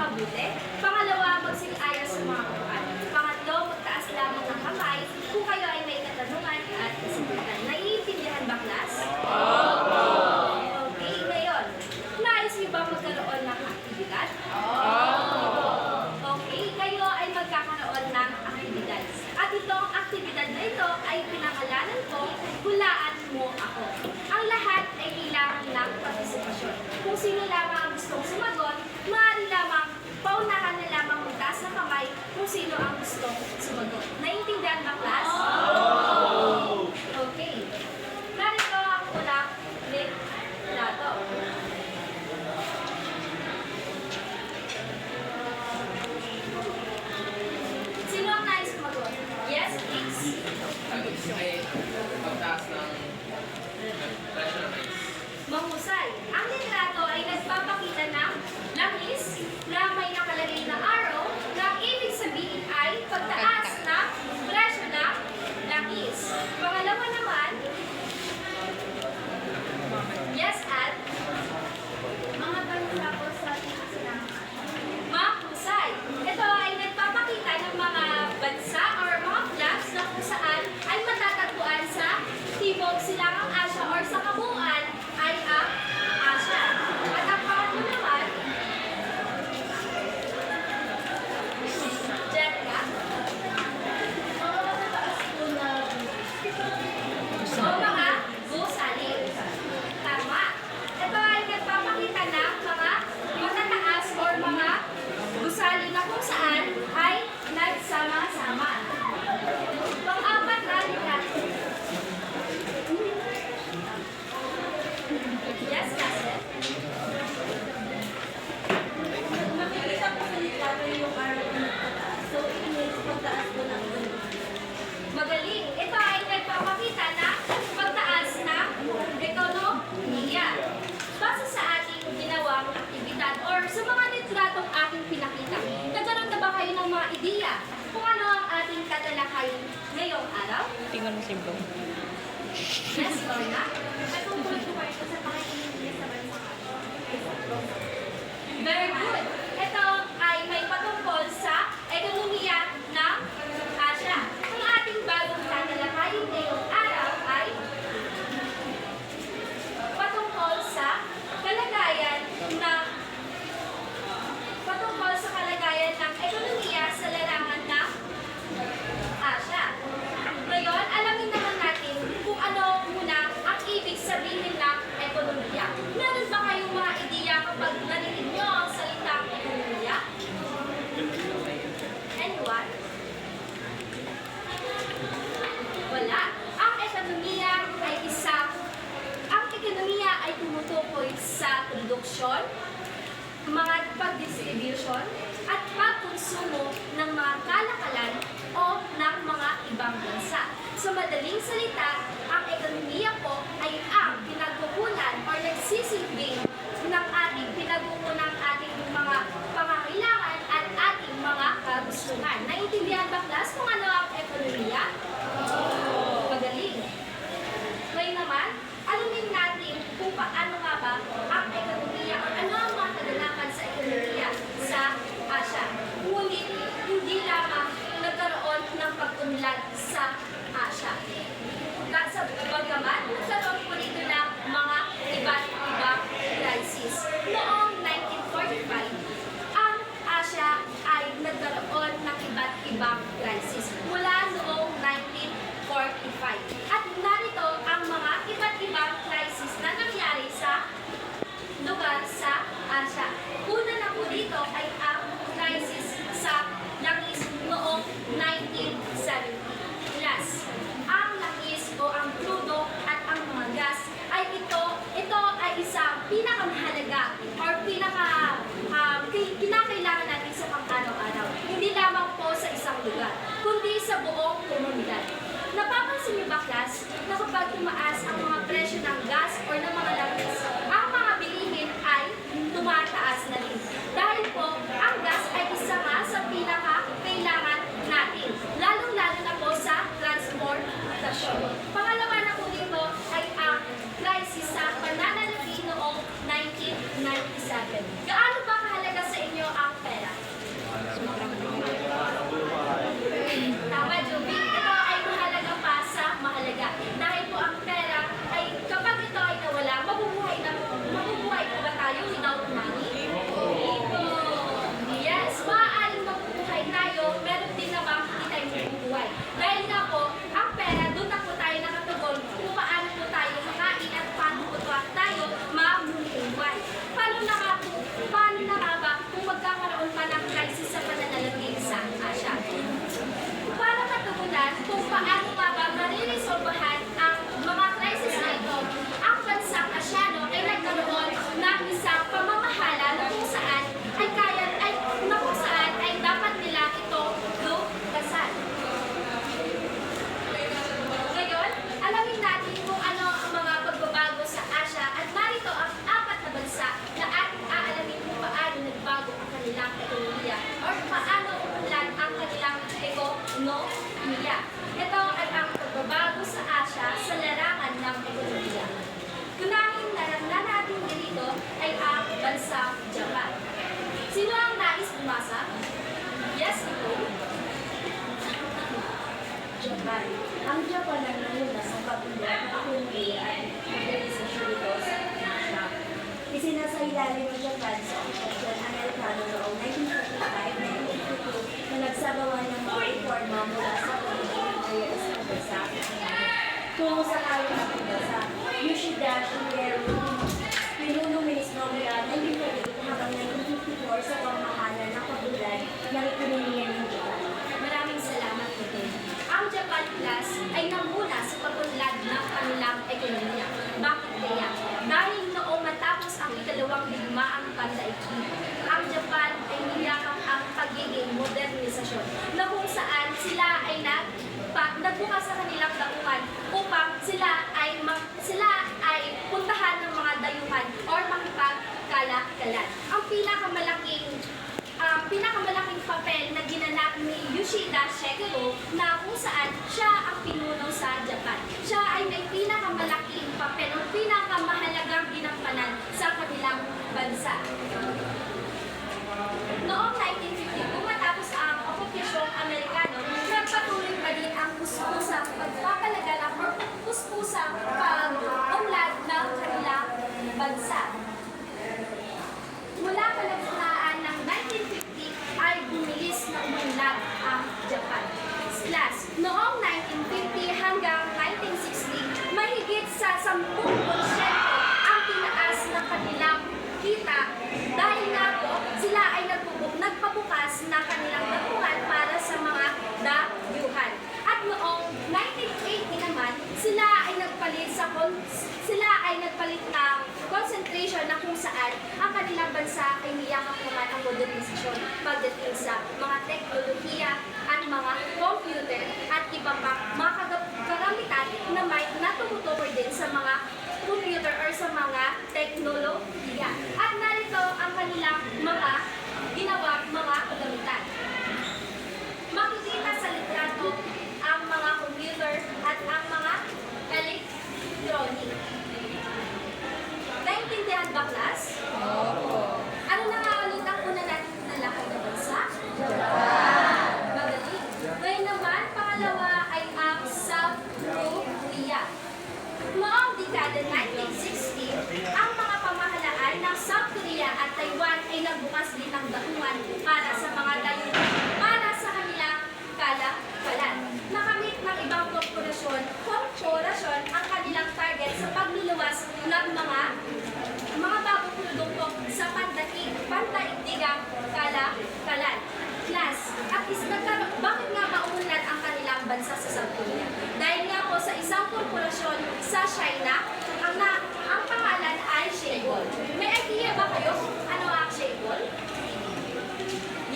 mabuti. Pangalawa, magsilayan sa mga Quran. Pangatlo, magtaas lamang ng kamay kung kayo ay may katanungan at kasagutan. Naiintindihan ba, class? Opo! Okay, ngayon, nais niyo ba magkaroon ng aktibidad? Opo! Okay, kayo ay magkakaroon ng aktibidad. At itong aktibidad na ito ay pinakalanan ko, Hulaan Mo Ako. Ang lahat ay kailangan ng partisipasyon. Kung sino lamang gustong sumagot, maaari lamang, paunahan na lamang magtaas ng kamay kung sino ang gustong sumagot. Naiintindihan ba, class? Oh! madaling salita, ang ekonomiya po ay ang pinagkukunan o nagsisilbing ng ating pinagkukunan ating mga pangangailangan at ating mga kagustuhan. Naintindihan ba, class, kung ano ang komunidad. Napapansin niyo ba, class, na kapag tumaas ang mga presyo ng gas or ng mga langis, ang mga bilihin ay tumataas na rin. Dahil po, ang gas ay isa nga sa pinaka-kailangan natin, lalong-lalo na po sa transportasyon. Pangalawa na po dito ay ang crisis sa pananalapi noong 1997. Gaano ng bansa. Yoshida Shigeru, pinuno ministro mula 1948 hanggang 1954 sa pamamahala ng pagulad ng ekonomiya ng. Maraming salamat po din. Ang Japan Class ay namuna sa pag-unlad ng kanilang ekonomiya. Bakit kaya? Dahil noong matapos ang ikalawang digmaang pandaigdig, ang Japan ay niyakap ang pagiging modernisasyon na kung saan sila ay nag pa, nagbukas sa kanilang daungan upang sila ay sila ay puntahan ng mga dayuhan or makipagkalakalan. Ang pinakamalaking ang pinakamalaking papel na ginanap ni Yoshida Shigeru na kung saan siya ang pinuno sa Japan. Siya ay may pinakamalaking papel o pinakamahalagang ginampanan sa kanilang bansa. Noong 1952, puspusang pagpapalagalak o puspusang pag-unlad ng kanilang bansa. Mula kalagitnaan ng 1950 ay bumilis na umunlad ang Japan. Plus, noong 1950 hanggang 1960, mahigit sa 10% ang tinaas ng kanilang kita dahil nga po sila ay nagpubuk, nagpabukas ng kanilang dapuhan para sa mga dayuhan. At noong 1980 naman, sila ay nagpalit sa sila ay nagpalit ng concentration na kung saan ang kanilang bansa ay niyakap naman ang modernisasyon pagdating sa mga teknolohiya at mga computer at iba pa mga kagamitan na may natumutukoy din sa mga computer or sa mga teknolohiya. At narito ang kanilang mga ginawa mga kagamitan. Makikita sa litrato ang mga computer at ang mga electronic. Naintindihan ba, class? Opo. Ano na nga ulit ang una natin nalakad na bansa? Magaling. Ngayon naman, pangalawa ay ang South Korea. Noong dekada 1960, ang mga pamahalaan ng South Korea at Taiwan ay nagbukas din ng daungan para sa mga dayuhan para sa kanilang kalakalan. Nakamit ng ibang korporasyon, korporasyon ang kanilang target sa pagluluwas ng mga mga bagong produkto sa pandaig, pandaigdigang kalakalan. Class, at is nagkaroon, bakit nga maunlad ang kanilang bansa sa Korea? Dahil nga po sa isang korporasyon sa China, ang, na, ang pangalan ay Shaebol. May idea ba kayo ano ang Shaebol?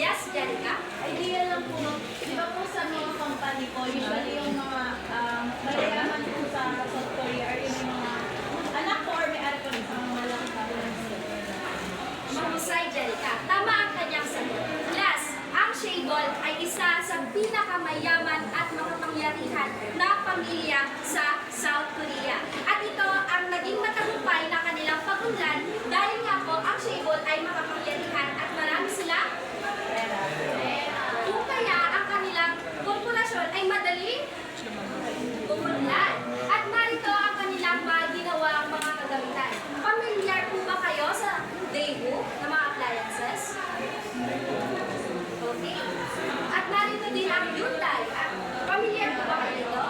Yes, Janica? Idea lang po, no? di ba po sa mga company po, usually yung mga um, mayayaman po sa South Korea or yung mga anak po or may-ari po rin sa mga malaking companies. Mahusay, Janica. Tama ang kanyang sagot. Last, ang Shaebol ay isa sa pinakamayaman at makapangyarihan na pamilya sa South Korea. At ito ang naging matagumpay na kanilang pagunlad dahil nga po ang Shaebol ay makapangyarihan at marami silang kung kaya ang kanilang korporasyon ay madaling umunlad. At narito ang kanilang mga ginawang mga kagamitan. Pamilyar po ba kayo sa Daewoo na mga appliances? Okay. At narito din ang Hyundai. At Pamilyar po ba kayo dito?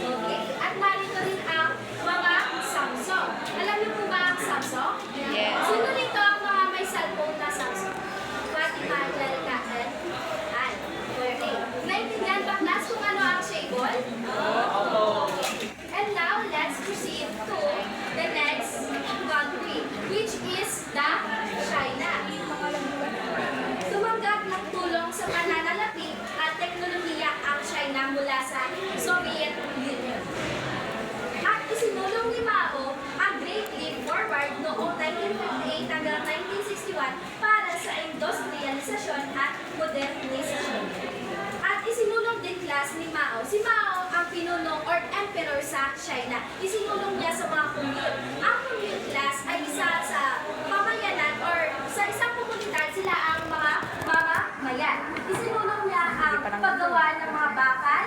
Okay. At narito rin ang mga Samsung. Alam niyo po ba ang Samsung? Yes. Sino dito ang mga may cellphone na Samsung? Fatima, Angelica, and Ann. Okay. Naintindihan ba class kung ano ang Shaebol? And now, let's proceed to the next country, which is the China. Tumanggap ng tulong sa pananalapi at teknolohiya ang China mula sa Soviet Union. At isinulong ni Mao ang Great Leap Forward noong 1958 hanggang 1961 para sa industrialisasyon at modernisasyon. At isinulong din class ni Mao. Si Mao ang pinuno or emperor sa China. Isinulong niya sa mga commune. Ang commune class ay isa sa pamayanan or sa isang komunidad sila ang mga mamamayan. Isinulong niya ang paggawa ng mga bakal,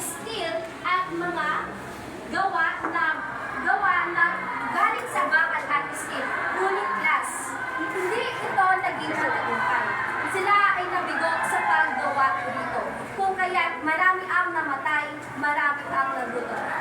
steel, at mga gawa ng gawa ng galing sa bakal at steel. Ngunit class, hindi ito naging matagumpay. Sila ay nabigo sa kaya't marami ang namatay, marami ang nagutom.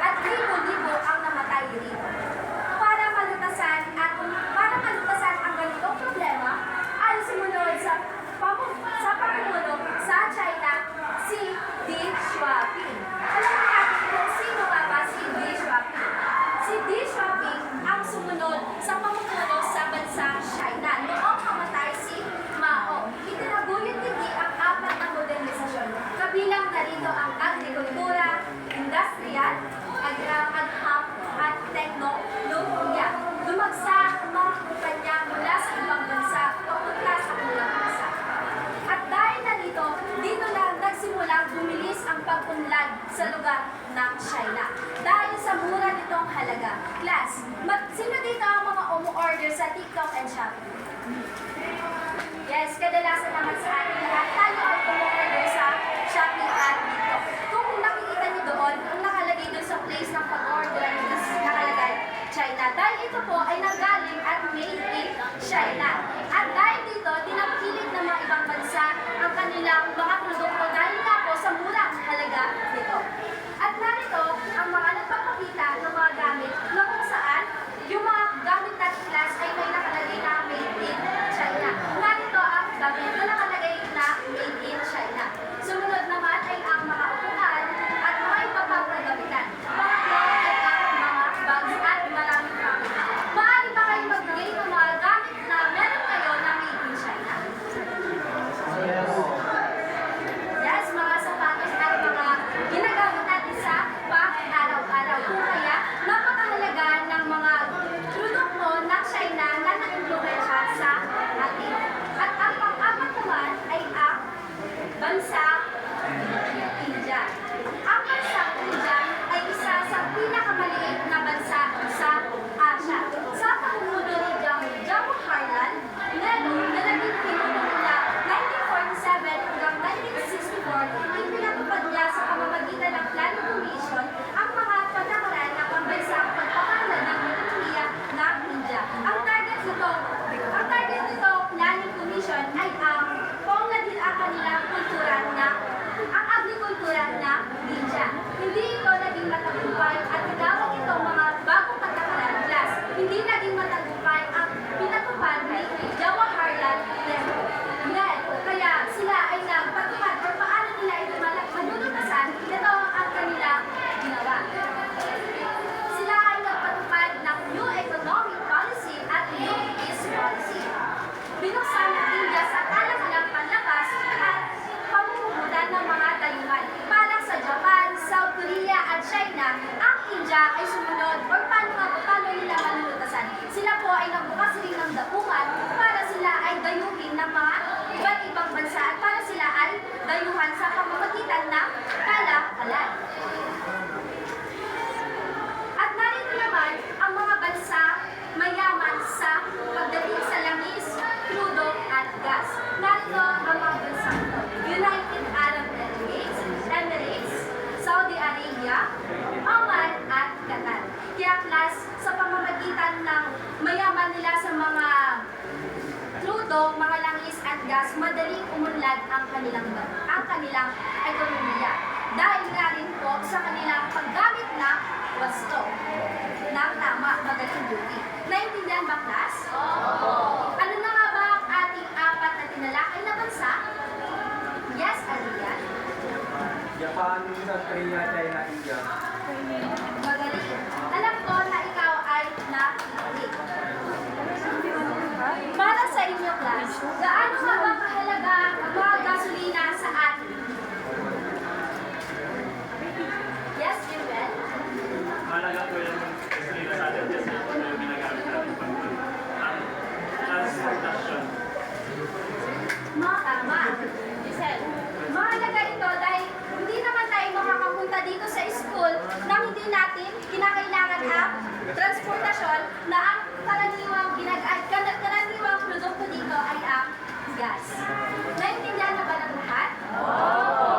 Naintindihan na ba ng lahat? Oo!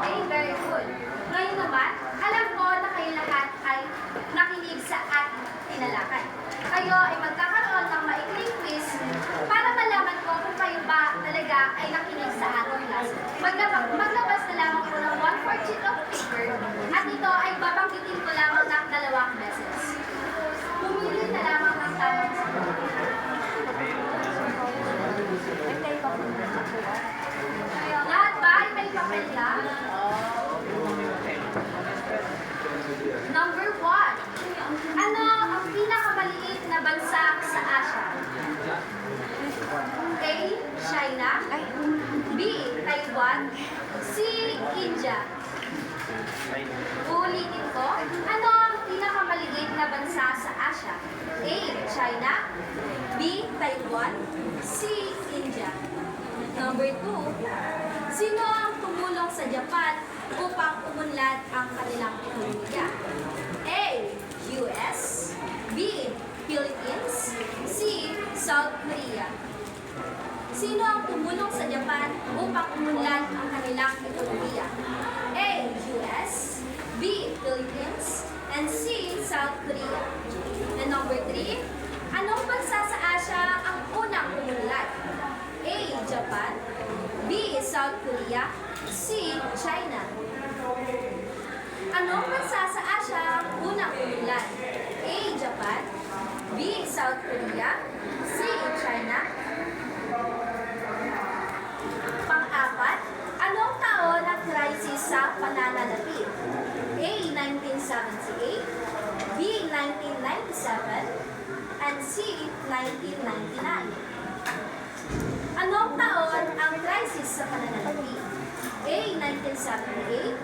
Okay, very good. Ngayon naman, alam ko na kayo lahat ay nakinig sa ating tinalakay. Kayo ay magkakaroon ng maikling quiz para malaman ko kung kayo ba talaga ay nakinig sa ating class. Maglabas, maglabas na lamang ako ng 1 sheet of paper at ito ay babanggitin ko lamang ng dalawang beses. Pumili na lamang ng tamang sagot. Number one. Ano sa pananalapi. A. 1978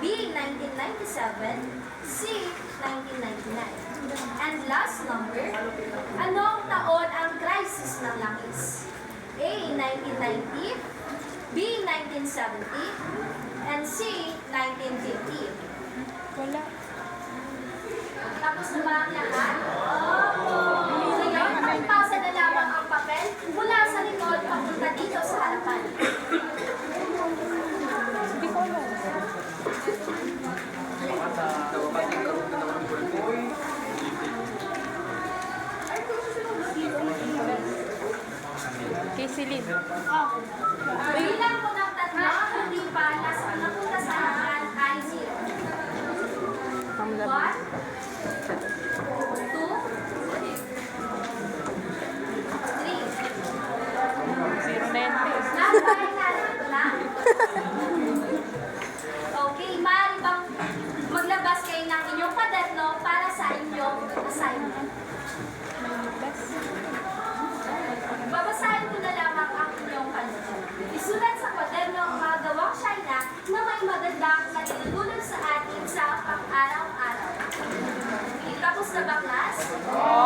B. 1997 C. 1999 And last number, anong taon ang crisis ng langis? A. 1990 B. 1970 and C. 1950 Wala. Tapos naman lahat. Kay Silid. Oh. Ay, sa baklas? Oo.